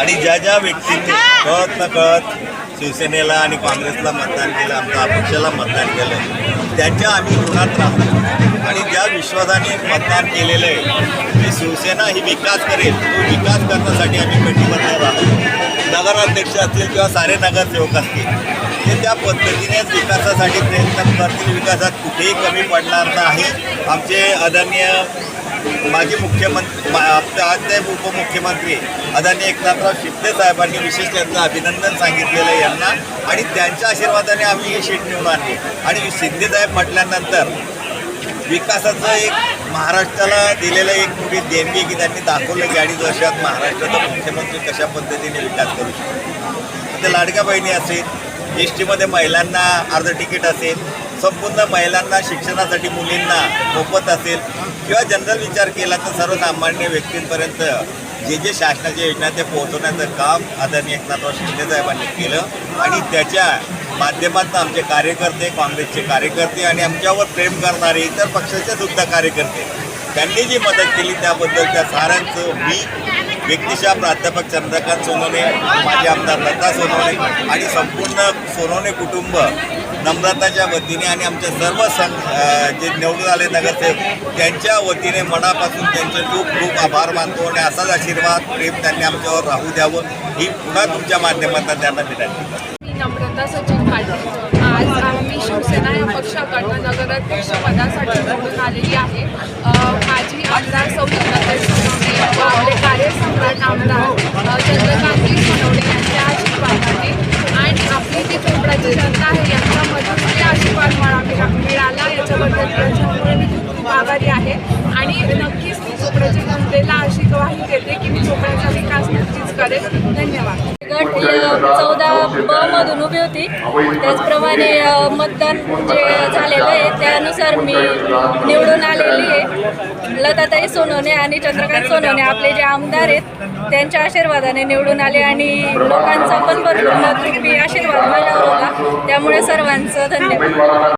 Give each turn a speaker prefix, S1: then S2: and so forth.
S1: आणि ज्या ज्या व्यक्तींनी कळत न कळत शिवसेनेला आणि काँग्रेसला मतदान केलं आमच्या अपक्षाला मतदान केलं त्यांच्या आम्ही ऋणात राहतो. आणि ज्या विश्वासाने मतदान केलेलं आहे की शिवसेना ही विकास करेल तो विकास करण्यासाठी आम्ही कटिबद्ध राहतो. नगराध्यक्ष असतील किंवा सारे नगरसेवक असतील ते त्या पद्धतीनेच विकासासाठी प्रयत्न करतील. विकासात कुठेही कमी पडणार नाही. आमचे आदरणीय माजी मुख्यमंत्री मा- आपले आजचे उपमुख्यमंत्री आदरणीय एकनाथराव शिंदे साहेबांनी विशेष त्यांचं अभिनंदन सांगितलेलं आहे यांना. आणि त्यांच्या आशीर्वादाने आम्ही ही शीट निवडून आणली. आणि शिंदेसाहेब म्हटल्यानंतर विकासाचं एक महाराष्ट्राला दिलेलं एक मोठी देणगी की त्यांनी दाखवलं की अडीच वर्षात महाराष्ट्राचा मुख्यमंत्री कशा पद्धतीने विकास करू शकतो. ते लाडक्या बहिणी असेल एस टीमध्ये महिलांना अर्ध तिकीट असेल संपूर्ण महिलांना शिक्षणासाठी मुलींना मोफत असेल किंवा जनरल विचार केला तर सर्वसामान्य व्यक्तींपर्यंत जे जे शासनाच्या योजना ते पोहोचवण्याचं काम आदरणीय एकनाथराव शिंदेसाहेबांनी केलं. आणि त्याच्या माध्यमातून आमचे कार्यकर्ते काँग्रेसचे कार्यकर्ते आणि आमच्यावर प्रेम करणारे इतर पक्षाचे सुद्धा कार्यकर्ते त्यांनी जी मदत केली त्याबद्दल त्या साऱ्यांचं मी व्यक्तिशा प्राध्यापक चंद्रकांत सोनवणे माझे आमदार लता सोनवणे आणि संपूर्ण सोनवणे कुटुंब नम्रताच्या वतीने आणि आमच्या सर्व सं जे निवडून आले नगरसेवक त्यांच्या वतीने मनापासून त्यांचे खूप खूप आभार मानतो आणि असाच आशीर्वाद प्रेम त्यांनी आमच्यावर राहू द्यावं ही पुन्हा तुमच्या माध्यमातून त्यांना विनंती
S2: नम्रता सचिन पाटील. आज आम्ही शिवसेना या पक्षाकडनं नगराध्यक्ष पदासाठी निवडून आलेली आहे. माझी आमदार सौ कार्यसम्राट आमदार चंद्रकांत सोनवणे यांच्या आशीर्वादाने आणि आपली जी चोपडाची जनता आहे यांच्यामधून जे आशीर्वाद मला मिळा- मिळाला त्याच्यामुळे मी खूप आभारी आहे. आणि नक्कीच मी चोपड्याच्या जनतेला अशी ग्वाही देते की मी चोपड्याचा विकास नक्कीच करेल. धन्यवाद.
S3: गट चौदा ब मधून उभी होती. त्याचप्रमाणे मतदान जे झालेलं आहे त्यानुसार मी निवडून आलेली आहे. लताताई सोनवणे आणि चंद्रकांत सोनवणे आपले जे आमदार आहेत त्यांच्या आशीर्वादाने निवडून आले आणि लोकांचा पण भरपूर मी आशीर्वाद माझ्यावर होता. त्यामुळे सर्वांचं धन्यवाद.